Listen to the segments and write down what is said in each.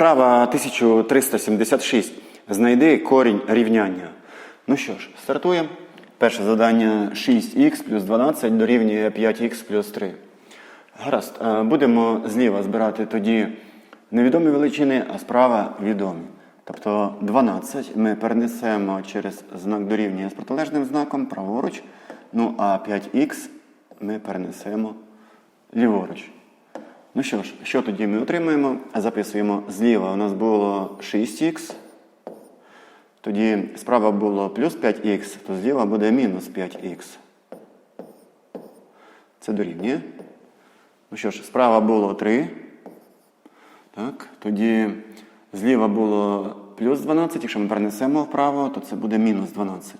Вправа 1376. Знайди корінь рівняння. Ну що ж, стартуємо. Перше завдання 6х плюс 12 дорівнює 5х плюс 3. Гаразд. Е, Будемо зліва збирати тоді невідомі величини, а справа відомі. Тобто 12 ми перенесемо через знак дорівнює з протилежним знаком праворуч. Ну а 5х ми перенесемо ліворуч. Ну що ж, що тоді ми отримаємо? Записуємо зліва у нас було 6х. Тоді справа було плюс 5х, то зліва буде мінус 5х. Це дорівнює. Ну що ж, справа було 3. Так, тоді зліва було плюс 12, якщо ми перенесемо вправо, то це буде мінус 12.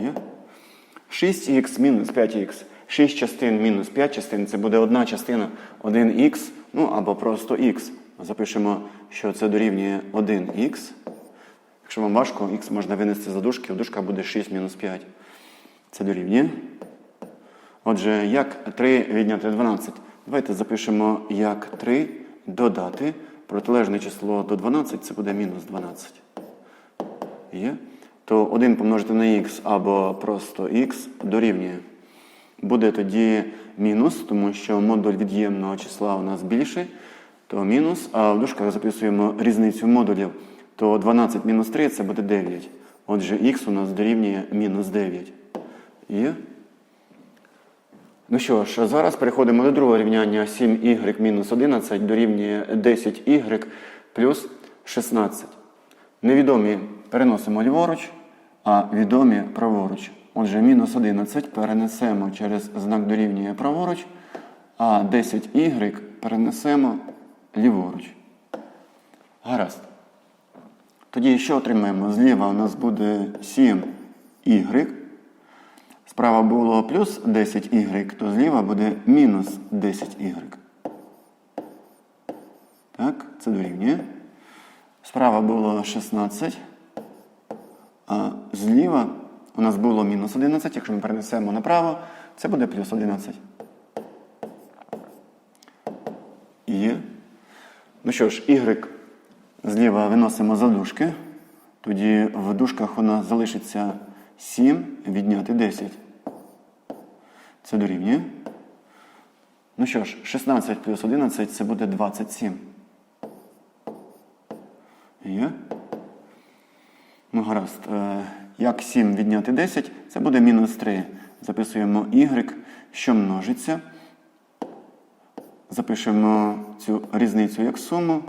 Є? 6х мінус 5х. 6 частин мінус 5 частин це буде одна частина 1х, ну або просто х. Запишемо, що це дорівнює 1х. Якщо вам важко, х можна винести за дужки, дужка буде 6 мінус 5. Це дорівнює. Отже, як 3 відняти 12? Давайте запишемо, як 3 додати протилежне число до 12, це буде мінус 12. Є? То 1 помножити на х або просто х дорівнює. Буде тоді мінус, тому що модуль від'ємного числа у нас більший, то мінус, а в дужках записуємо різницю модулів, то 12 мінус 3 це буде 9. Отже, х у нас дорівнює мінус 9. Є? Ну що ж, зараз переходимо до другого рівняння 7y мінус 11 дорівнює 10y плюс 16. Невідомі переносимо ліворуч, а відомі праворуч. Отже, мінус 11 перенесемо через знак дорівнює праворуч, а 10y перенесемо ліворуч. Гаразд. Тоді що отримаємо? Зліва у нас буде 7y. Справа було плюс 10y, то зліва буде мінус 10y. Так, це дорівнює. Справа було 16. А зліва у нас було мінус 11. Якщо ми перенесемо направо, це буде плюс 11. Є. Ну що ж, y зліва виносимо за дужки. Тоді в дужках у нас залишиться 7 відняти 10. Це дорівнює. Ну що ж, 16 плюс 11 це буде 27. Є. Ну, гаразд. Як 7 відняти 10, це буде мінус 3. Записуємо y, що множиться. Запишемо цю різницю як суму.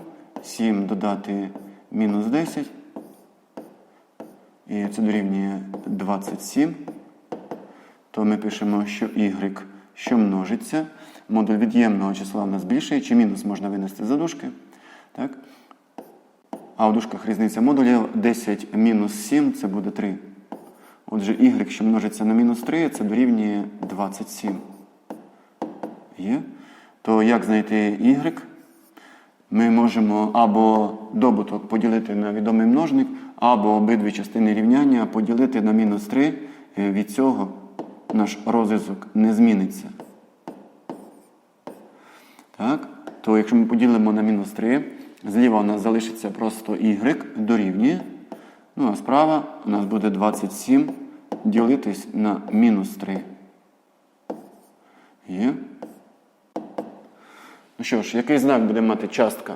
7 додати мінус 10. І це дорівнює 27. То ми пишемо, що y, що множиться. Модуль від'ємного числа у нас більший, чи мінус можна винести за дужки. Так? А в дужках різниця модулів 10 мінус 7 це буде 3. Отже, y, що множиться на мінус 3, це дорівнює 27. Є? То як знайти y? Ми можемо або добуток поділити на відомий множник, або обидві частини рівняння поділити на мінус 3. Від цього наш розв'язок не зміниться. Так? То якщо ми поділимо на мінус 3, зліва у нас залишиться просто y дорівнює. Ну а справа у нас буде 27 ділитись на мінус 3. Є. Ну що ж, який знак буде мати частка?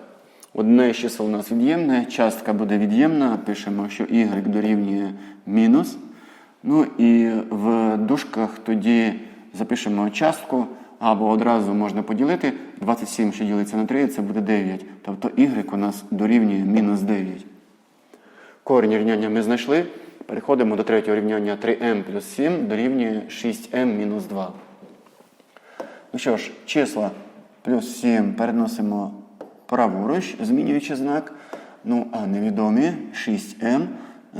Одне з чисел у нас від'ємне, частка буде від'ємна, пишемо, що y дорівнює мінус. Ну і в дужках тоді запишемо частку, або одразу можна поділити. 27, що ділиться на 3, це буде 9. Тобто y у нас дорівнює мінус 9. Корінь рівняння ми знайшли. Переходимо до третього рівняння 3m плюс 7 дорівнює 6m мінус 2. Ну що ж, числа плюс 7 переносимо праворуч, змінюючи знак. Ну, а невідомі 6m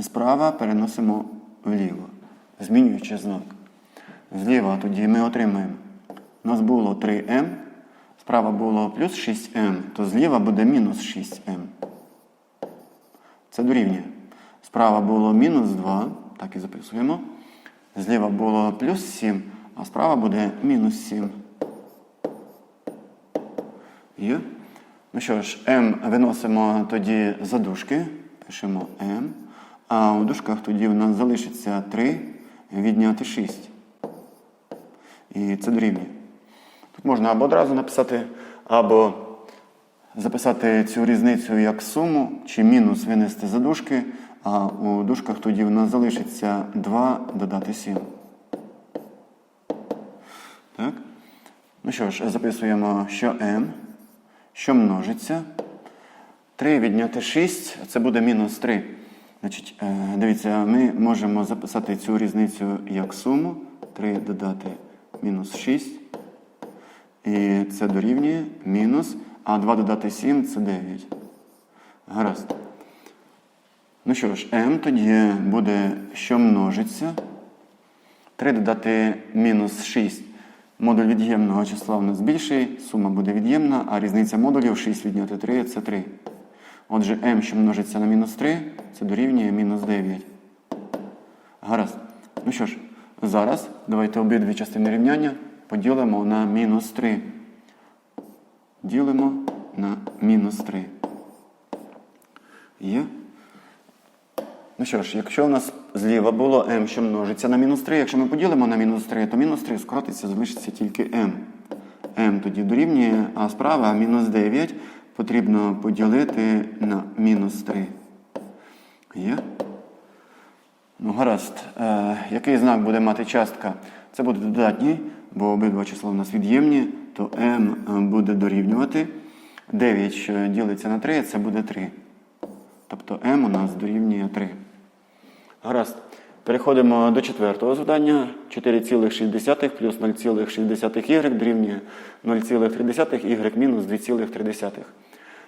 справа переносимо вліво, змінюючи знак. Зліва тоді ми отримаємо. У нас було 3m, справа було плюс 6m, то зліва буде мінус 6m. Це дорівнює. Справа було мінус 2, так і записуємо. Зліва було плюс 7, а справа буде мінус 7. Є? Ну що ж, m виносимо тоді за дужки. Пишемо m. А у дужках тоді в нас залишиться 3 відняти 6. І це дорівнює. Можна або одразу написати, або записати цю різницю як суму, чи мінус винести за дужки, а у дужках тоді в нас залишиться 2 додати 7. Так? Ну що ж, записуємо, що m, що множиться. 3 відняти 6, це буде мінус 3. Значить, е, дивіться, ми можемо записати цю різницю як суму. 3 додати мінус 6. І це дорівнює мінус. А 2 додати 7 це 9. Гаразд. Ну що ж, m тоді буде, що множиться. 3 додати мінус 6. Модуль від'ємного числа у нас більший, сума буде від'ємна, а різниця модулів 6 відняти 3 це 3. Отже, m, що множиться на мінус 3, це дорівнює мінус 9. Гаразд. Ну що ж, зараз давайте обидві частини рівняння поділимо на мінус 3. Ділимо на мінус 3. Є? Ну що ж, якщо у нас зліва було m, що множиться на мінус 3, якщо ми поділимо на мінус 3, то мінус 3 скоротиться, залишиться тільки m. m тоді дорівнює, а справа мінус 9 потрібно поділити на мінус 3. Є? Ну, гаразд. Е, який знак буде мати частка? Це буде додатній, бо обидва числа у нас від'ємні, то m буде дорівнювати. 9, що ділиться на 3, це буде 3. Тобто m у нас дорівнює 3. Гаразд. Переходимо до четвертого завдання. 4,6 плюс 0,6y дорівнює 0,3y мінус 2,3.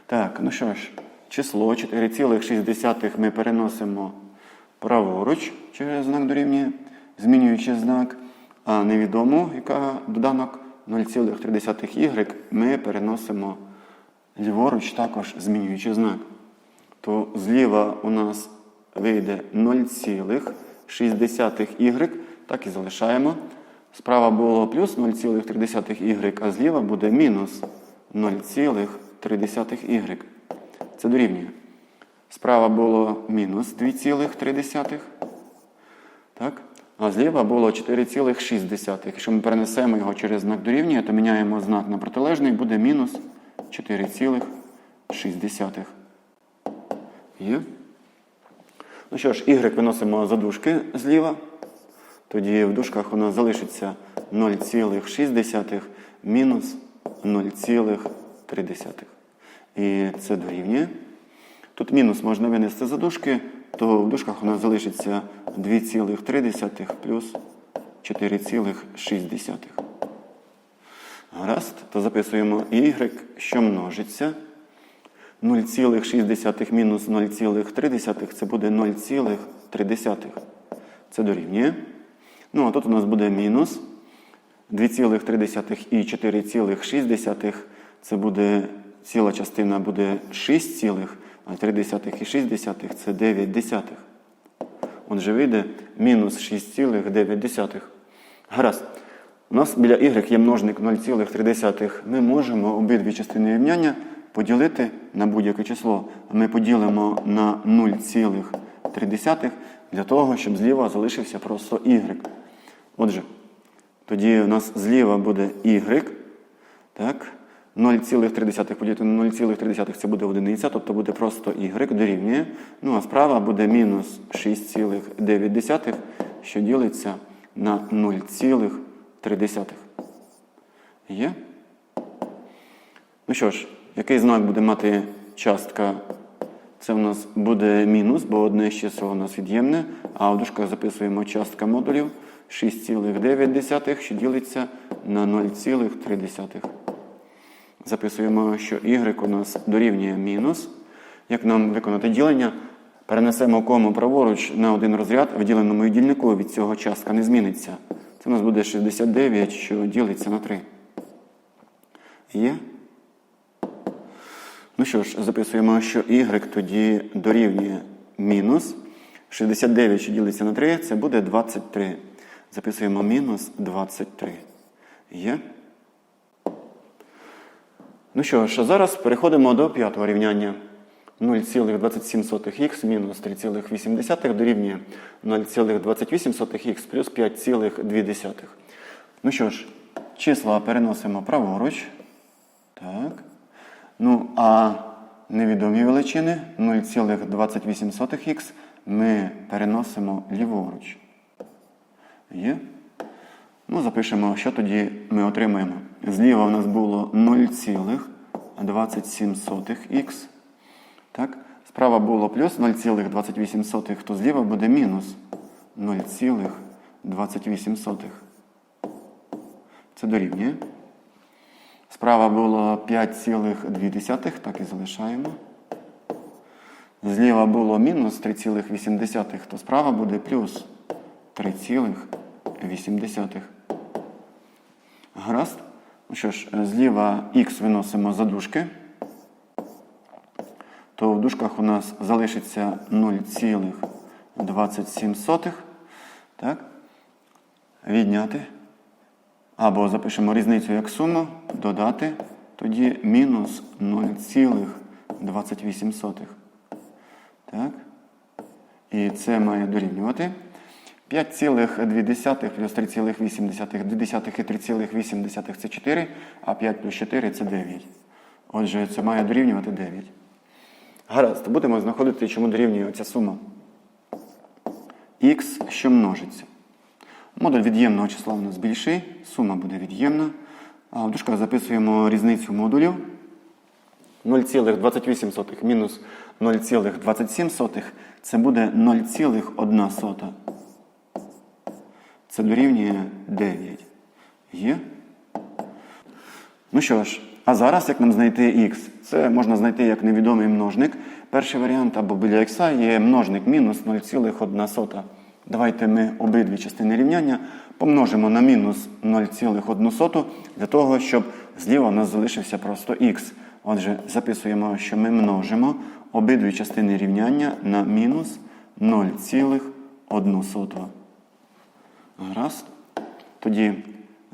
Так, ну що ж, число 4,6 ми переносимо праворуч через знак дорівнює, змінюючи знак, невідому, яка доданок 0,3y ми переносимо ліворуч, також змінюючи знак. То зліва у нас вийде 0,6y, так і залишаємо. Справа було плюс 0,3y, а зліва буде мінус 0,3y. Це дорівнює. Справа було мінус 2,3. Так? А зліва було 4,6. Якщо ми перенесемо його через знак дорівнює, то міняємо знак на протилежний, буде мінус 4,6. Є? Ну що ж, y виносимо за дужки зліва. Тоді в дужках у нас залишиться 0,6 мінус 0,3. І це дорівнює. Тут мінус можна винести за дужки, то в дужках у нас залишиться 2,3 плюс 4,6. Гаразд, то записуємо y, що множиться. 0,6 мінус 0,3 це буде 0,3. Це дорівнює. Ну, а тут у нас буде мінус 2,3 і 4,6. Це буде ціла частина буде 6, цілих, а 3 і 6 це 9 десятих. Отже, вийде мінус 6,9. Гаразд. У нас біля y є множник 0,3. Ми можемо обидві частини рівняння поділити на будь-яке число. Ми поділимо на 0,3 для того, щоб зліва залишився просто y. Отже, тоді у нас зліва буде y. Так? 0,3 поділити на 0,3 це буде одиниця, тобто буде просто y дорівнює. Ну а справа буде мінус 6,9, що ділиться на 0,3. Є? Ну що ж, який знак буде мати частка? Це у нас буде мінус, бо одне з чисел у нас від'ємне, а в дужках записуємо частка модулів 6,9, що ділиться на 0,3. Записуємо, що y у нас дорівнює мінус. Як нам виконати ділення? Перенесемо кому праворуч на один розряд, в діленому дільнику від цього частка не зміниться. Це у нас буде 69, що ділиться на 3. Є? Ну що ж, записуємо, що y тоді дорівнює мінус. 69, що ділиться на 3, це буде 23. Записуємо мінус 23. Є? Ну що ж, а зараз переходимо до п'ятого рівняння. 0,27х мінус 3,8 дорівнює 0,28х плюс 5,2. Ну що ж, числа переносимо праворуч. Так. Ну, а невідомі величини 0,28х ми переносимо ліворуч. Є? Ну, запишемо, що тоді ми отримаємо. Зліва у нас було 0,27х. Так? Справа було плюс 0,28, то зліва буде мінус 0,28. Це дорівнює. Справа було 5,2, так і залишаємо. Зліва було мінус 3,8, то справа буде плюс 3,8. Гаразд. Ну що ж, зліва х виносимо за дужки, то в дужках у нас залишиться 0,27. Так? Відняти. Або запишемо різницю як суму, додати, тоді мінус 0,28. Так? І це має дорівнювати. 5,2 плюс 3,8, 2 і 3,8 це 4, а 5 плюс 4 це 9. Отже, це має дорівнювати 9. Гаразд, будемо знаходити, чому дорівнює ця сума. Х, що множиться. Модуль від'ємного числа у нас більший, сума буде від'ємна. В дужках записуємо різницю модулів. 0,28 мінус 0,27 це буде 0,1. Це дорівнює 9. Є? Ну що ж, а зараз як нам знайти х? Це можна знайти як невідомий множник. Перший варіант або біля х є множник мінус 0,1. Давайте ми обидві частини рівняння помножимо на мінус 0,1 для того, щоб зліва у нас залишився просто х. Отже, записуємо, що ми множимо обидві частини рівняння на мінус 0,1. Гаразд. Тоді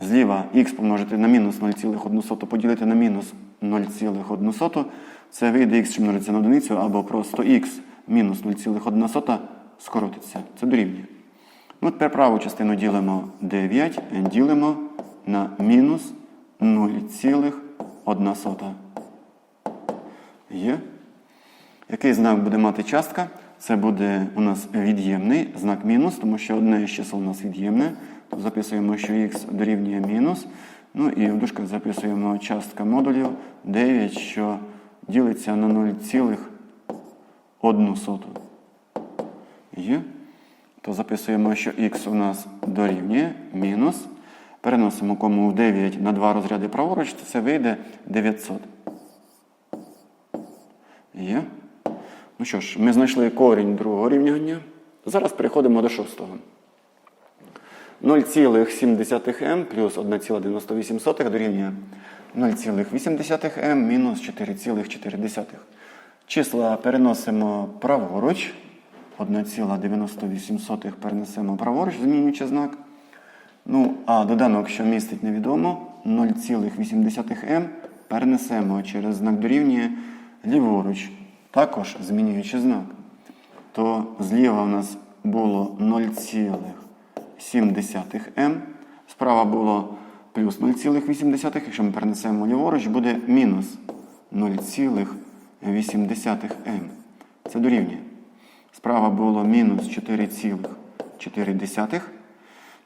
зліва х помножити на мінус 0,1 поділити на мінус 0,1. Це вийде х, що множиться на одиницю, або просто х мінус 0,1 скоротиться. Це дорівнює. Ну, тепер праву частину ділимо 9, ділимо на мінус 0,1. Є. Який знак буде мати частка? Це буде у нас від'ємний знак мінус, тому що одне із чисел у нас від'ємне. Записуємо, що х дорівнює мінус. Ну і в дужках записуємо частка модулів 9, що ділиться на 0,1. Є. То записуємо, що х у нас дорівнює мінус. Переносимо кому в 9 на 2 розряди праворуч, то це вийде 900. Є. Ну що ж, ми знайшли корінь другого рівняння. Зараз переходимо до шостого. 0,7m плюс 1,98 дорівнює 0,8m мінус 4,4. Числа переносимо праворуч. 1,98 перенесемо праворуч, змінюючи знак. Ну, а доданок, що містить невідомо, 0,8m перенесемо через знак дорівнює ліворуч, також змінюючи знак. То зліва у нас було 0,7m, справа було плюс 0,8, якщо ми перенесемо ліворуч, буде мінус 0,8m. Це дорівнює. Справа було мінус 4,4.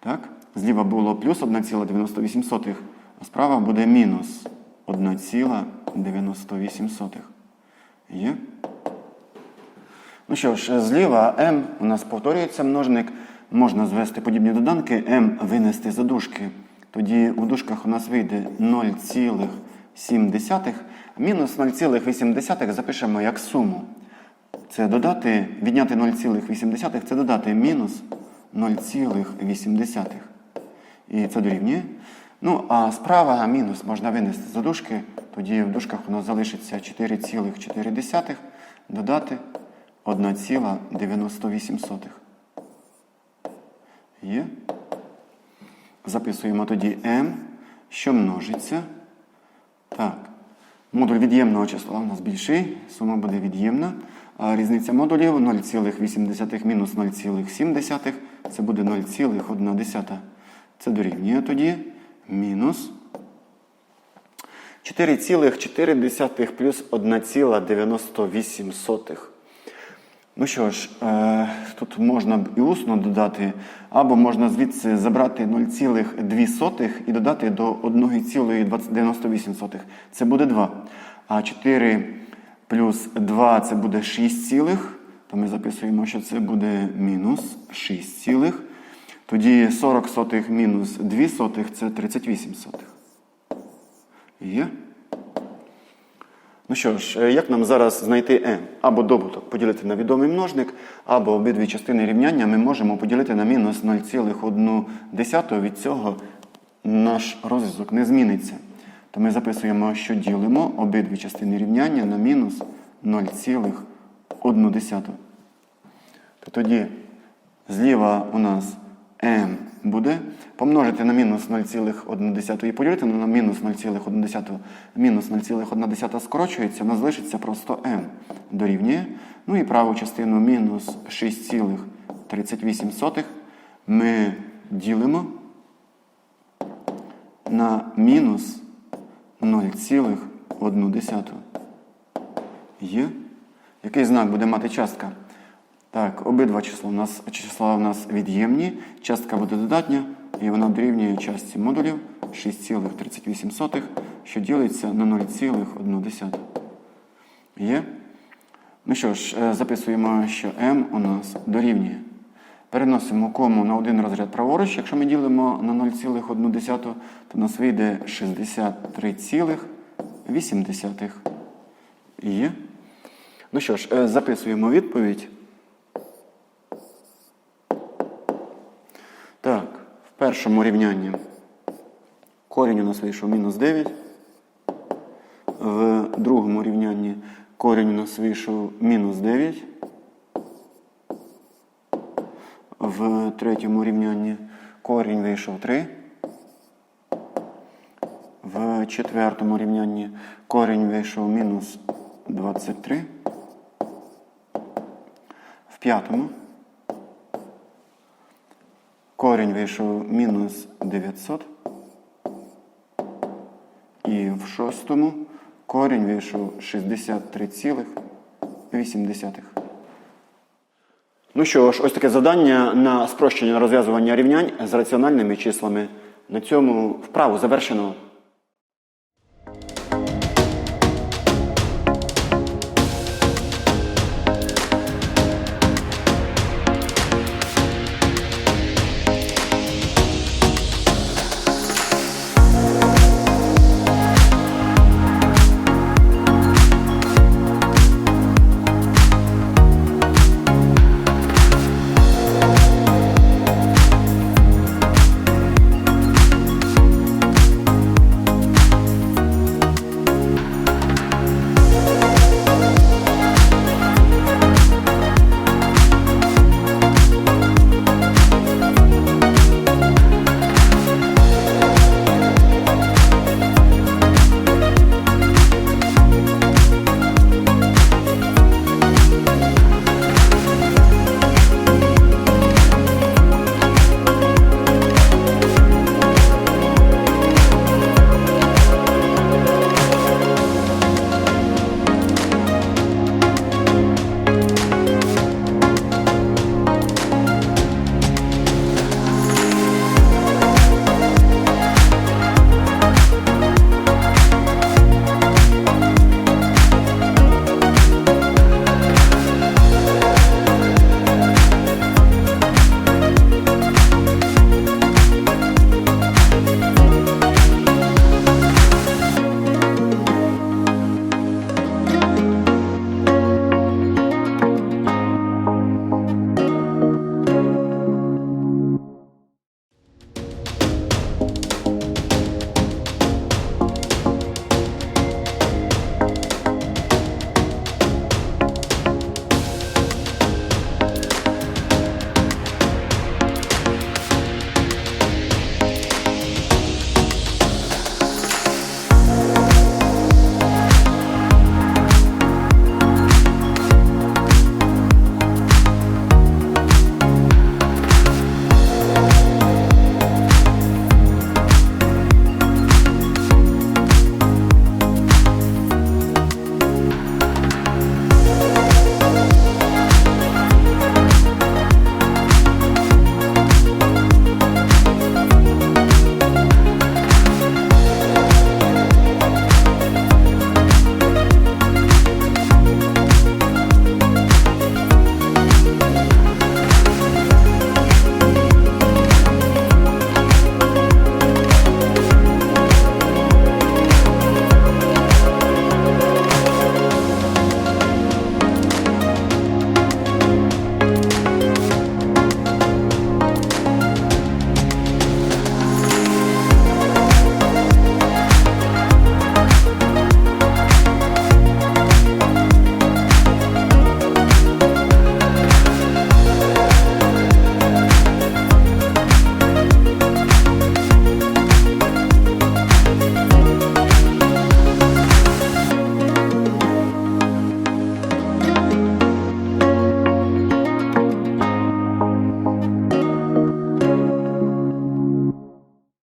Так? Зліва було плюс 1,98, а справа буде мінус 1,98. Є? Ну що ж, зліва m у нас повторюється множник. Можна звести подібні доданки, m винести за дужки. Тоді у дужках у нас вийде 0,7. Мінус 0,8 запишемо як суму. Це додати, відняти 0,8 це додати мінус 0,8. І це дорівнює. Ну, а справа мінус можна винести за дужки, тоді в дужках у нас залишиться 4,4 додати 1,98. Є. Записуємо тоді m, що множиться. Так. Модуль від'ємного числа у нас більший, сума буде від'ємна. А різниця модулів 0,8 мінус 0,7 це буде 0,1. Це дорівнює тоді мінус 4,4 плюс 1,98. Ну що ж, е, тут можна і усно додати, або можна звідси забрати 0,2 і додати до 1,98. Це буде 2. А 4 плюс 2 це буде 6 цілих. То ми записуємо, що це буде мінус 6 цілих. Тоді 40 сотих мінус 2 сотих це 38 сотих. Є? Ну що ж, е, як нам зараз знайти m? Або добуток поділити на відомий множник, або обидві частини рівняння ми можемо поділити на мінус 0,1. Від цього наш розв'язок не зміниться. То ми записуємо, що ділимо обидві частини рівняння на мінус 0,1. То тоді зліва у нас m буде помножити на мінус 0,1 і поділити на мінус 0,1. Мінус 0,1 скорочується, у нас залишиться просто m дорівнює. Ну і праву частину мінус 6,38 ми ділимо на мінус 0,1. Є? Який знак буде мати частка? Так, обидва числа у нас, числа у нас від'ємні, частка буде додатня, і вона дорівнює частці модулів 6,38, що ділиться на 0,1. Є? Ну що ж, е, записуємо, що m у нас дорівнює. Переносимо кому на один розряд праворуч. Якщо ми ділимо на 0,1, то у нас вийде 63,8. Є? Ну що ж, е, записуємо відповідь. Так, в першому рівнянні корінь у нас вийшов мінус 9. В другому рівнянні корінь у нас вийшов мінус 9. В третьому рівнянні корінь вийшов 3. В четвертому рівнянні корінь вийшов мінус 23. В п'ятому корінь вийшов мінус 900. І в шостому корінь вийшов 63,8. Ну що ж, ось таке завдання на спрощення розв'язування рівнянь з раціональними числами. На цьому вправу завершено.